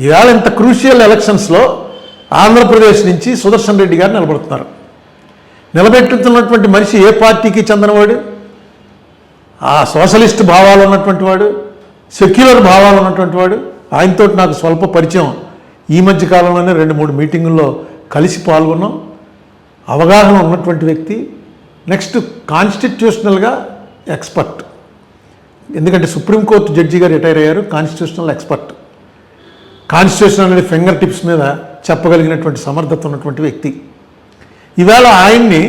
ఈవేళ ఇంత క్రూషియల్ ఎలక్షన్స్లో ఆంధ్రప్రదేశ్ నుంచి సుదర్శన్ రెడ్డి గారు నిలబడుతున్నారు. నిలబెట్టుతున్నటువంటి మనిషి ఏ పార్టీకి చెందినవాడు? ఆ సోషలిస్ట్ భావాలు ఉన్నటువంటి వాడు? సెక్యులర్ భావాలు ఉన్నటువంటి వాడు? ఆయనతో నాకు స్వల్ప పరిచయం. ఈ మధ్య కాలంలోనే రెండు మూడు మీటింగుల్లో కలిసి పాల్గొన్నాం. అవగాహన ఉన్నటువంటి వ్యక్తి. నెక్స్ట్ కాన్స్టిట్యూషనల్గా ఎక్స్పర్ట్. ఎందుకంటే సుప్రీంకోర్టు జడ్జి గారు రిటైర్ అయ్యారు. Constitutional expert. కాన్స్టిట్యూషన్ అనేది ఫింగర్ టిప్స్ మీద చెప్పగలిగినటువంటి సమర్థత ఉన్నటువంటి వ్యక్తి. ఇవాళ ఆయన్ని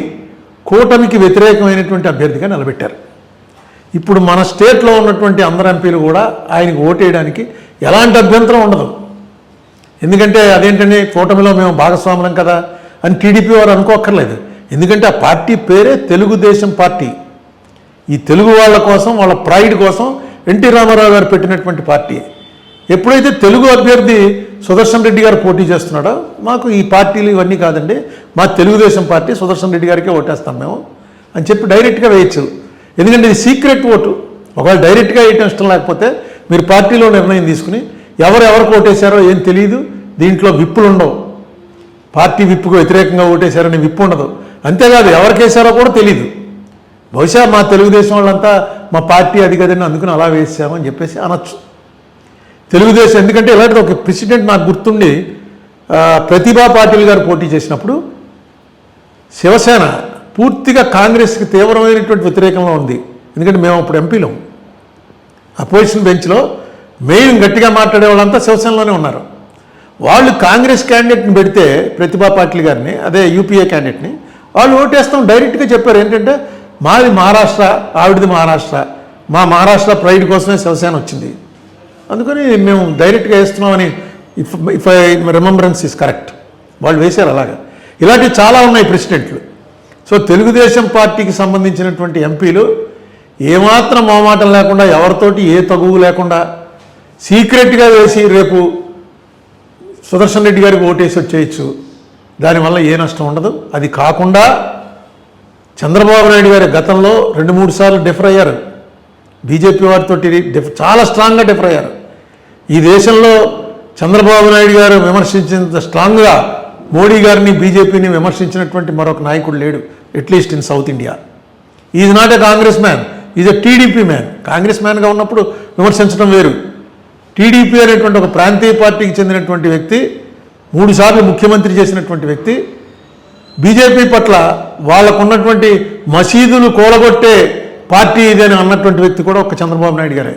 కూటమికి వ్యతిరేకమైనటువంటి అభ్యర్థిగా నిలబెట్టారు. ఇప్పుడు మన స్టేట్లో ఉన్నటువంటి అందరు ఎంపీలు కూడా ఆయనకు ఓటేయడానికి ఎలాంటి అభ్యంతరం ఉండదు. ఎందుకంటే అదేంటని కూటమిలో మేము భాగస్వాములం కదా అని టీడీపీ వారు అనుకోక్కర్లేదు. ఎందుకంటే ఆ పార్టీ పేరే తెలుగుదేశం పార్టీ. ఈ తెలుగు వాళ్ళ కోసం వాళ్ళ ప్రైడ్ కోసం ఎన్టీ రామారావు గారు పెట్టినటువంటి పార్టీ. ఎప్పుడైతే తెలుగు అభ్యర్థి సుదర్శన్ రెడ్డి గారు పోటీ చేస్తున్నాడో మాకు ఈ పార్టీలు ఇవన్నీ కాదండి. మా తెలుగుదేశం పార్టీ సుదర్శన్ రెడ్డి గారికే ఓటేస్తాం మేము అని చెప్పి డైరెక్ట్గా వేయచ్చు. ఎందుకంటే ఇది సీక్రెట్ ఓటు. ఒకవేళ డైరెక్ట్గా వేయటం ఇష్టం లేకపోతే మీరు పార్టీలో నిర్ణయం తీసుకుని ఎవరు ఎవరికి ఓటేశారో ఏం తెలియదు దీంట్లో విప్పులు ఉండవు. పార్టీ విప్పుకు వ్యతిరేకంగా ఓటేశారని విప్పు ఉండదు. అంతేకాదు ఎవరికేసారో కూడా తెలియదు బహుశా మా తెలుగుదేశం వాళ్ళంతా మా పార్టీ అది కదని అందుకుని అలా వేసామని చెప్పేసి అనొచ్చు. తెలుగుదేశం ఎందుకంటే ఇలాంటిది ఒక ప్రెసిడెంట్ నాకు గుర్తుండి ప్రతిభా పాటిల్ గారు పోటీ చేసినప్పుడు శివసేన పూర్తిగా కాంగ్రెస్కి తీవ్రమైనటువంటి వ్యతిరేకంలో ఉంది. ఎందుకంటే మేము అప్పుడు ఎంపీలం. అపోజిషన్ బెంచ్లో మెయిన్ గట్టిగా మాట్లాడే వాళ్ళంతా శివసేనలోనే ఉన్నారు. వాళ్ళు కాంగ్రెస్ క్యాండిడేట్ని పెడితే ప్రతిభా పాటిల్ గారిని అదే యూపీఏ క్యాండిడేట్ని వాళ్ళు ఓటేస్తాం డైరెక్ట్గా చెప్పారు. ఏంటంటే మాది మహారాష్ట్ర ఆవిడది మహారాష్ట్ర. మా మహారాష్ట్ర ప్రైడ్ కోసమే శివసేన వచ్చింది. అందుకని మేము డైరెక్ట్గా వేస్తున్నామని if if I remembrance is correct వాళ్ళు వేశారు అలాగా. ఇలాంటివి చాలా ఉన్నాయి ప్రెసిడెంట్లు. సో తెలుగుదేశం పార్టీకి సంబంధించినటువంటి ఎంపీలు ఏమాత్రం మొహమాటం లేకుండా ఎవరితోటి ఏ తగువు లేకుండా సీక్రెట్గా వేసి రేపు సుదర్శన్ రెడ్డి గారికి ఓటేసి వచ్చేయచ్చు. దానివల్ల ఏ నష్టం ఉండదు. అది కాకుండా చంద్రబాబు నాయుడు గారి గతంలో రెండు మూడు సార్లు డిఫర్ అయ్యారు. బీజేపీ వారితో డిఫ్ చాలా స్ట్రాంగ్గా డిఫర్ అయ్యారు. ఈ దేశంలో చంద్రబాబు నాయుడు గారు విమర్శించినంత స్ట్రాంగ్గా మోడీ గారిని బీజేపీని విమర్శించినటువంటి మరొక నాయకుడు లేడు at least in south India is not a Congress man is a TDP man Congress మ్యాన్గా ఉన్నప్పుడు విమర్శించడం వేరు. టీడీపీ అనేటువంటి ఒక ప్రాంతీయ పార్టీకి చెందినటువంటి వ్యక్తి మూడుసార్లు ముఖ్యమంత్రి చేసినటువంటి వ్యక్తి బీజేపీ పట్ల వాళ్ళకున్నటువంటి మసీదులు కూలగొట్టే పార్టీ ఇది అని అన్నటువంటి వ్యక్తి కూడా ఒక చంద్రబాబు నాయుడు గారే.